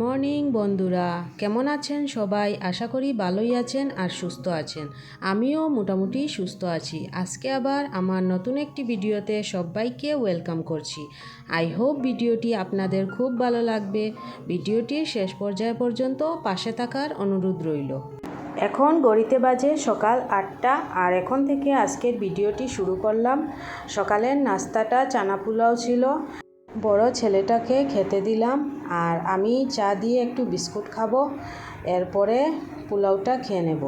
Morning বন্ধুরা। কেমন আছেন সবাই? আশা করি ভালোই আছেন আর সুস্থ আছেন। আমিও মোটামুটি সুস্থ আছি। আজকে আবার আমার নতুন একটি ভিডিওতে সবাইকে ওয়েলকাম করছি। আই হোপ ভিডিওটি আপনাদের খুব ভালো লাগবে। ভিডিওটির শেষ পর্যায় পর্যন্ত পাশে থাকার অনুরোধ রইল। এখন গড়িতে বাজে সকাল আটটা, আর এখন থেকে আজকের ভিডিওটি শুরু করলাম। সকালের নাস্তাটা চানা পোলাও ছিল। বড় ছেলেটাকে খেতে দিলাম আর আমি চা দিয়ে একটু বিস্কুট খাব, এরপরে পোলাওটা খেয়ে নেব।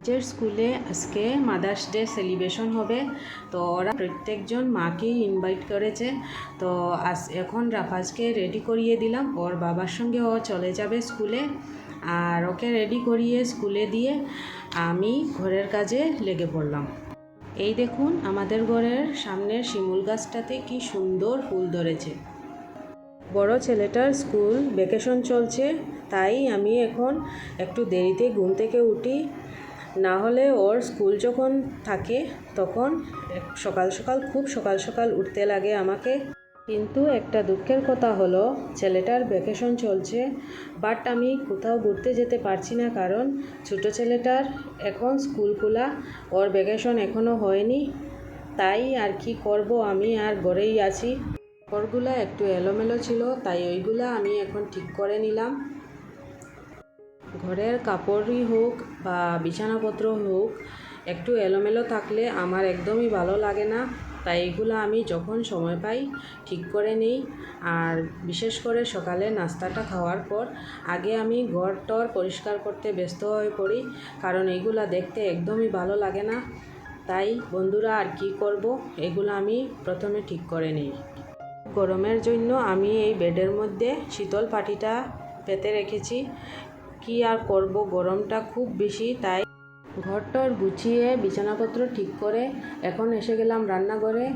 নিজের স্কুলে আজকে মাদার্স ডে সেলিব্রেশন হবে, তো ওরা প্রত্যেকজন মাকেই ইনভাইট করেছে, তো আজ এখন রাফাজকে রেডি করিয়ে দিলাম, ওর বাবার সঙ্গে ও চলে যাবে স্কুলে, আর ওকে রেডি করিয়ে স্কুলে দিয়ে আমি ঘরের কাজে লেগে পড়লাম। এই দেখুন আমাদের ঘরের সামনের শিমুল গাছটাতে কি সুন্দর ফুল ধরেছে। বড় ছেলেটার স্কুল ভ্যাকেশন চলছে, তাই আমি এখন একটু দেরিতে ঘুম থেকে উঠি। না হলে ওর স্কুল যখন থাকে, তখন সকাল সকাল, খুব সকাল সকাল উঠতে লাগে আমাকে। কিন্তু একটা দুঃখের কথা হলো, ছেলেটার ভ্যাকেশন চলছে বাট আমি কোথাও ঘুরতে যেতে পারছি না কারণ ছোটো ছেলেটার এখন স্কুল খোলা, ওর ভ্যাকেশন এখনও হয়নি, তাই আর কি করব আমি আর ঘরেই আছি। কাপড়গুলো একটু এলোমেলো ছিল, তাই ওইগুলা আমি এখন ঠিক করে নিলাম। ঘরের কাপড়ই হোক বা বিছানাপত্র হোক, একটু এলোমেলো থাকলে আমার একদমই ভালো লাগে না। তাই এগুলো আমি যখন সময় পাই ঠিক করে নিই। আর বিশেষ করে সকালে নাস্তাটা খাওয়ার পর আগে আমি ঘর টর পরিষ্কার করতে ব্যস্ত হয়ে পড়ি, কারণ এগুলা দেখতে একদমই ভালো লাগে না। তাই বন্ধুরা, আর কি করব? এগুলো আমি প্রথমে ঠিক করে নিই। গরমের জন্য আমি এই বেডের মধ্যে শীতল পাটিটা পেতে রেখেছি। কি আর করব? গরমটা খুব বেশি, তাই ঘরটর গুছিয়ে বিছানাপত্র ঠিক করে এখন এসে গেলাম রান্নাঘরে।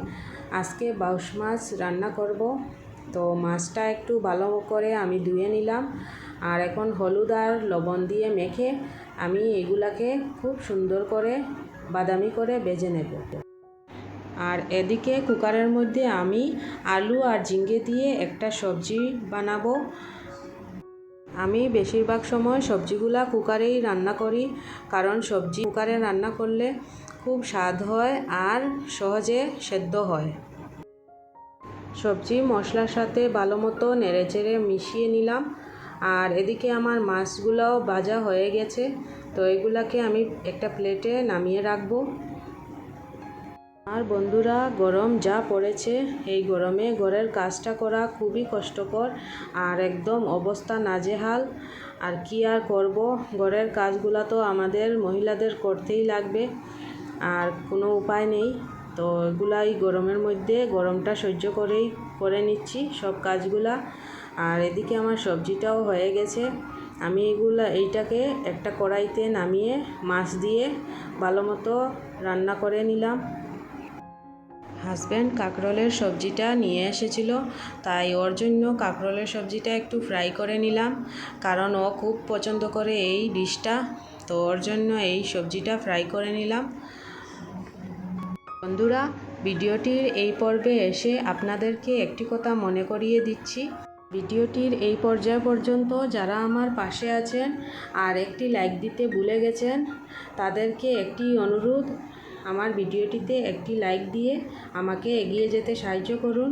আজকে বাউশ মাছ রান্না করব। তো মাছটা একটু ভালো করে আমি ধুয়ে নিলাম। আর এখন হলুদ আর লবণ দিয়ে মেখে আমি এগুলাকে খুব সুন্দর করে বাদামি করে বেজে নেব। আর এদিকে কুকারের মধ্যে আমি আলু আর ঝিঙ্গে দিয়ে একটা সবজি বানাবো। আমি বেশিরভাগ সময় সবজিগুলা কুকারেই রান্না করি, কারণ সবজি কুকারে রান্না করলে খুব স্বাদ হয় আর সহজে সেদ্ধ হয়। সবজি মশলার সাথে ভালো মতো নেড়েচেড়ে মিশিয়ে নিলাম। আর এদিকে আমার মাছগুলোও ভাজা হয়ে গেছে, তো এগুলাকে আমি একটা প্লেটে নামিয়ে রাখব। আর বন্ধুরা, গরম যা পড়েছে, এই গরমে ঘরের কাজটা করা খুবই কষ্টকর আর একদম অবস্থা নাজেহাল। আর কি আর করব? ঘরের কাজগুলো তো আমাদের মহিলাদের করতেই লাগবে, আর কোনো উপায় নেই। তো এগুলাই গরমের মধ্যে গরমটা সহ্য করেই, করে নিচ্ছি সব কাজগুলা। আর এদিকে আমার সবজিটাও হয়ে গেছে। আমি এগুলা, এইটাকে একটা কড়াইতে নামিয়ে মাছ দিয়ে ভালো মতো রান্না করে নিলাম। হাজব্যান্ড কাঁকরোলের সবজিটা নিয়ে এসেছিল, তাই ওর জন্য কাঁকরোলের সবজিটা একটু ফ্রাই করে নিলাম, কারণ ও খুব পছন্দ করে এই ডিশটা, তো ওর জন্য এই সবজিটা ফ্রাই করে নিলাম। বন্ধুরা, ভিডিওটির এই পর্বে এসে আপনাদেরকে একটি কথা মনে করিয়ে দিচ্ছি। ভিডিওটির এই পর্যায় পর্যন্ত যারা আমার পাশে আছেন আর একটি লাইক দিতে ভুলে গেছেন, তাদেরকে একটি অনুরোধ আমার ভিডিওটিতে একটি লাইক দিয়ে আমাকে এগিয়ে যেতে সাহায্য করুন।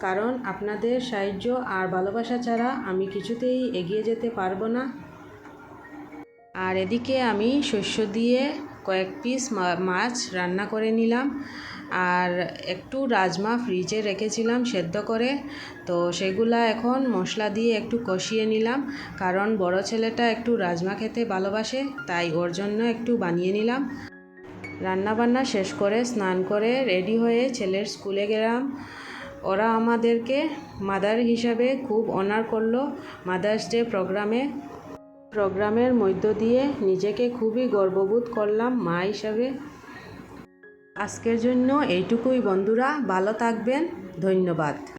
কারণ আপনাদের সাহায্য আর ভালোবাসা ছাড়া আমি কিছুতেই এগিয়ে যেতে পারব না। আর এদিকে আমি শস্য দিয়ে কয়েক পিস মাছ রান্না করে নিলাম। আর একটু রাজমা ফ্রিজে রেখেছিলাম সেদ্ধ করে। তো সেগুলা এখন মশলা দিয়ে একটু কষিয়ে নিলাম। কারণ বড় ছেলেটা একটু রাজমা খেতে ভালোবাসে, তাই ওর জন্য একটু বানিয়ে নিলাম। রান্নাবান্না শেষ করে, স্নান করে রেডি হয়ে ছেলের স্কুলে গেলাম। ওরা আমাদেরকে মাদার হিসাবে খুব অনার করল। মাদার্স ডে প্রোগ্রামে, প্রোগ্রামের মধ্য দিয়ে নিজেকে খুবই গর্ববোধ করলাম মা হিসাবে। আজকের জন্য এইটুকুই বন্ধুরা, ভালো থাকবেন, ধন্যবাদ।